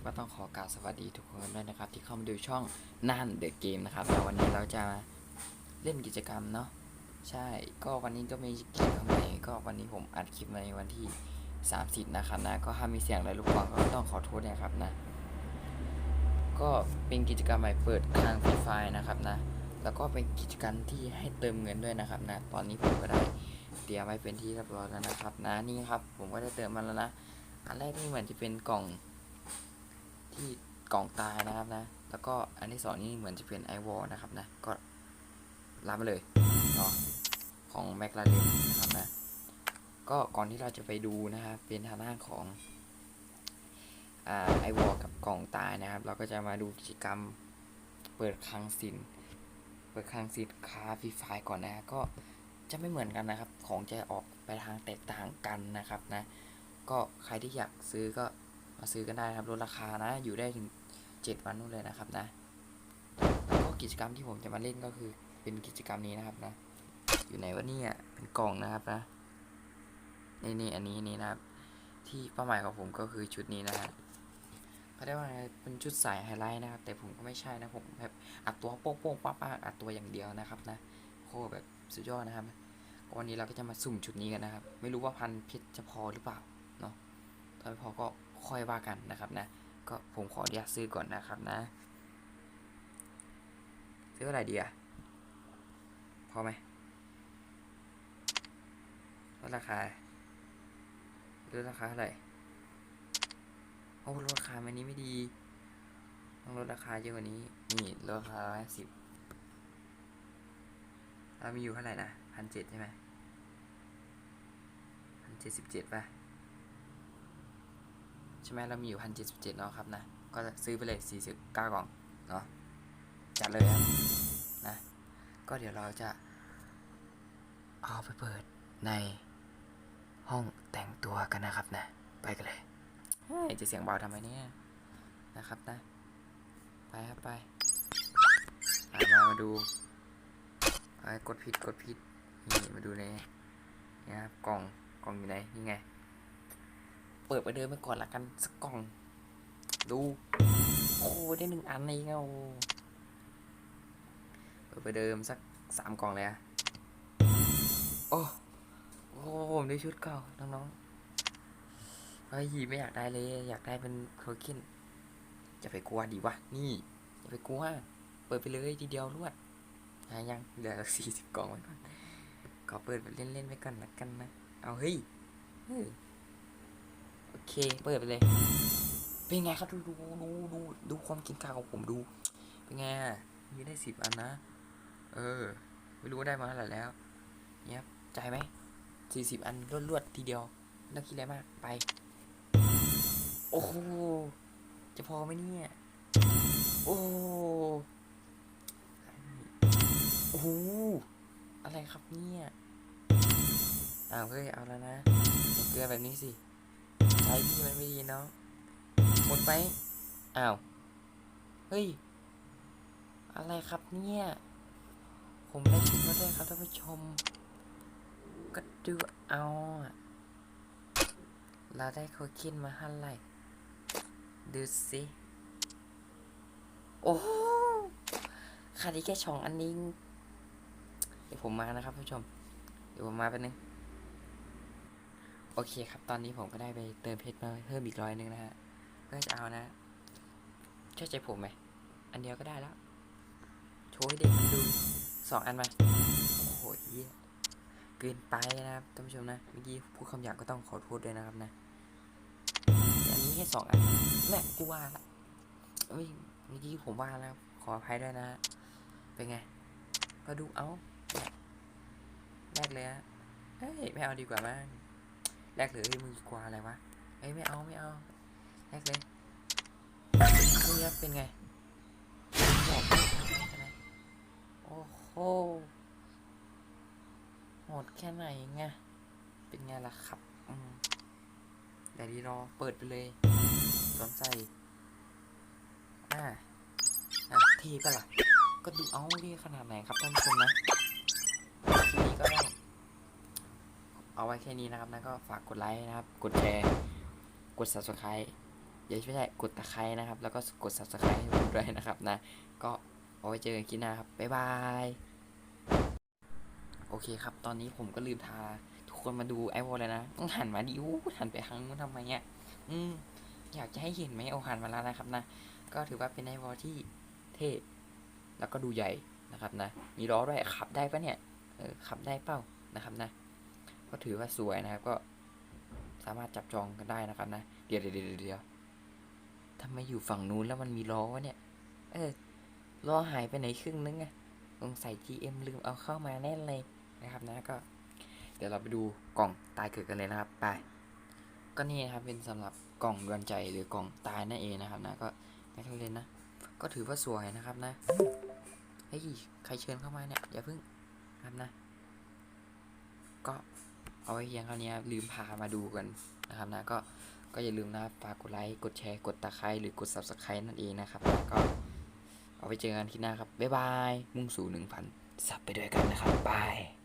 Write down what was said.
นะครับก็ต้องขอกราบสวัสดีทุกคนด้วยนะครับ ที่เข้ามาดูช่องนั่นเดอะเกมนะครับแล้ววันนี้เราจะเล่นกิจกรรมเนาะใช่ก็วันนี้ก็มีกิจกรรมใหม่ก็วันนี้ผมอัดคลิปในวันที่30นะครับนะก็ถ้ามีเสียงอะไรรบกวนก็ต้องขอโทษนะครับนะ ก็เป็นกิจกรรมใหม่เปิดทางฟรีไฟนะครับนะ แล้วก็เป็นกิจกรรมที่ให้เติมเงินด้วยนะครับนะ ตอนนี้ผมก็ได้เตรียมไว้เป็นที่เรียบร้อยแล้วนะครับ นะนี่ครับผมก็ได้เติมมาแล้วนะอันแรกนี่เหมือนจะเป็นกล่อง ที่กล่องตายนะครับนะ แล้วก็อันที่สองนี่เหมือนจะเป็นไอวอลนะครับนะ ก็รับมาเลยเนาะของแมคลาเรนนะครับนะ ก็ก่อนที่เราจะไปดูนะครับ เป็นทางด้านของไอวอลกับกล่องตายนะครับ เราก็จะมาดูกิจกรรมเปิดคลังสิน เปิดคลังสินคาฟรีไฟก่อนนะ ก็จะไม่เหมือนกันนะครับ ของจะออกไปทางแตกต่างกันนะครับนะ ก็ใครที่อยากซื้อก็ มาซื้อกันได้นะครับลดราคานะ อยู่ได้ถึง 7 วันนู่นเลยนะครับนะแล้วก็กิจกรรมที่ผมจะมาเล่นก็คือเป็นกิจกรรมนี้นะครับนะ อยู่ไหนวะเนี่ยเป็นกล่องนะครับนะนี่นี่อันนี้นี่นะครับ ที่เป้าหมายของผมก็คือชุดนี้นะฮะเขาได้ว่าเป็นชุดสายไฮไลท์นะครับแต่ผมก็ไม่ใช่นะผมแบบอัดตัวโป้งๆป้าๆอัดตัวอย่างเดียวนะครับนะโคตรแบบสุดยอดนะครับวันนี้เราก็จะมาสุ่มชุดนี้กันนะครับ ไม่รู้ว่าพันเพชรจะพอหรือเปล่าเนาะถ้าไม่พอก็ ค่อยว่ากันนะครับนะ ก็ผมขออนุญาตซื้อก่อนนะครับนะ ซื้ออะไรดีอะพอไหมลดราคาลดราคาเท่าไหร่โอ้ลดราคามันนี้ไม่ดีต้องลดราคาเยอะกว่านี้ นี่ลดราคาร้อยสิบเรามีอยู่เท่าไหร่นะพันเจ็ดใช่ไหมพันเจ็ดสิบเจ็ดป่ะ ช่ไหมเรามีอยู่พันเจ็ดสิบเจ็ดเนาะครับนะก็ซื้อไปเลยสี่สิบเก้ากล่องเนาะจัดเลยครับนะก็เดี๋ยวเราจะเอาไปเปิดในห้องแต่งตัวกันนะครับนะ ไปกันเลยเฮ้ยจะเสียงเบาทำไมเนี่ยนะครับนะ ไปครับไปมามามาดูไปกดผิดกดผิดนี่มาดูในนี่ครับกล่องกล่องอยู่ไหนนี่ไง เปิดไปเดินไปก่อนละกันสักกล่อง ดู โอ้ได้หนึ่งอันเองอะโอ้เปิดไปเดิมสักสามกล่องเลยอะโอ้โอ้ผมได้ชุดเก่าน้องๆเฮ้ยไม่อยากได้เลย อยากได้เป็นโคคินจะไปกลัวดีวะ นี่อย่าไปกลัว เปิดไปเลยทีเดียวรวดอะยังเหลือสี่สิบกล่องไว้ก่อนขอเปิดไปเล่นๆไปก่อนละกันนะ เอาเฮ้ย เฮ้ยโอเค เปิดไปเลย เป็นไงครับ ดูดูดูดูดูความกินกาของผมดู เป็นไงอะมีได้สิบอันนะ เออ ไม่รู้ว่าได้มาเท่าไหร่แล้วเนี่ยใจายไหมสี่สิบอันรวดๆทีเดียวไม่ต้องคิดอะไรมาก ไป โอ้โห จะพอไหมเนี่ย โอ้โอ้โห อะไรครับเนี่ยอ้าวเฮ้ย เอาแล้วนะเกลือแบบนี้สิ ช้พี่มันไม่ดีเนาะหมดไปอ้าว เฮ้ย อะไรครับเนี่ย ผมได้ชุดมาด้วยครับท่านผู้ชม ก็ดูเอาอะเราได้โคคินมาเท่าไหร่ดูสิ โอ้โหขาดอีกแค่ช่องอันนี้ เดี๋ยวผมมานะครับท่านผู้ชม เดี๋ยวผมมาแป๊บนึง อเคครับ ตอนนี้ผมก็ได้ไปเติมเพชรมาเพิ่มอีกร้อยหนึงนะฮะเพื่อจะเอานะเชื่อใจผมไหม อันเดียวก็ได้แล้ว โชว์ให้เด็กมันดูสองอันมา โอ้โหเหี้ยเกินไปนะครับท่านผู้ชมนะ เมื่อกี้พูดคำหยาบก็ต้องขอโทษด้วยนะครับนะอันนี้แค่สองอันแม่กูว่าละเอ้ยเมื่อกี้ผมว่าแล้ว ขออภัยด้วยนะ เป็นไงก็ดูเอาแรกเลยฮะเฮ้ยไม่เอาดีกว่ามั้ง แรกเลยเฮ้ยมึงกลัวอะไรวะเอ้ยไม่เอาไม่เอาแรกเลยนี่ครับเป็นไงบอกใช่ไหมโอ้โหโหดแค่ไหนไงเป็นไงล่ะครับอืมเดี๋ยวดีรอเปิดไปเลยสวมใส่อ่าอะทีปะล่ะก็ดูเอาดิขนาดไหนครับท่านผู้ชมนะทีนี้ก็ต้อง เอาไว้แค่นี้นะครับนะก็ฝากกดไลค์นะครับ กดแชร์ กด subscribe อย่าไม่ใช่กดตะไคร้นะครับ แล้วก็กด subscribe ให้ผมด้วยนะครับนะ ก็เอาไว้เจอกันคลิปหน้าครับ บ๊ายบาย โอเคครับ ตอนนี้ผมก็ลืมทา ทุกคนมาดูไอวอลเลยนะต้องหันมาดิอู้หันไปทางนู้นทำไมเนี่ยอืมอยากจะให้เห็นไหมเอาหันมาแล้วนะครับนะ ก็ถือว่าเป็นไอวอลที่เท่แล้วก็ดูใหญ่นะครับนะ มีล้อด้วยขับได้ปะเนี่ยเออขับได้เปล่านะครับนะ ก็ถือว่าสวยนะครับก็สามารถจับจองกันได้นะครับนะ เดี๋ยวเดี๋ยวเดี๋ยวทำไมอยู่ฝั่งนู้นแล้วมันมีล้อวะเนี่ย เออล้อหายไปไหนครึ่งนึงอะสงสัย GM ลืมเอาเข้ามาแน่เลยนะครับนะก็ เดี๋ยวเราไปดูกล่องตายเกิดกันเลยนะครับไปก็นี่นะครับเป็นสำหรับกล่องดวลใจหรือกล่องตายนั่นเองนะครับนะก็ไม่ต้องเล่นนะ ก็ถือว่าสวยนะครับนะเฮ้ยใครเชิญเข้ามาเนี่ยอย่าเพิ่งนะครับนะ ก็ เอาไว้เพียงเท่านี้ลืมพามาดูกันนะครับนะก็ก็อย่าลืมนะฝากกดไลค์กดแชร์กดตะไคร้หรือกด subscribe นั่นเองนะครับแล้วก็เอาไปเจอกันที่หน้าครับ บ๊ายบาย มุ่งสู่หนึ่งพันซับไปด้วยกันนะครับบาย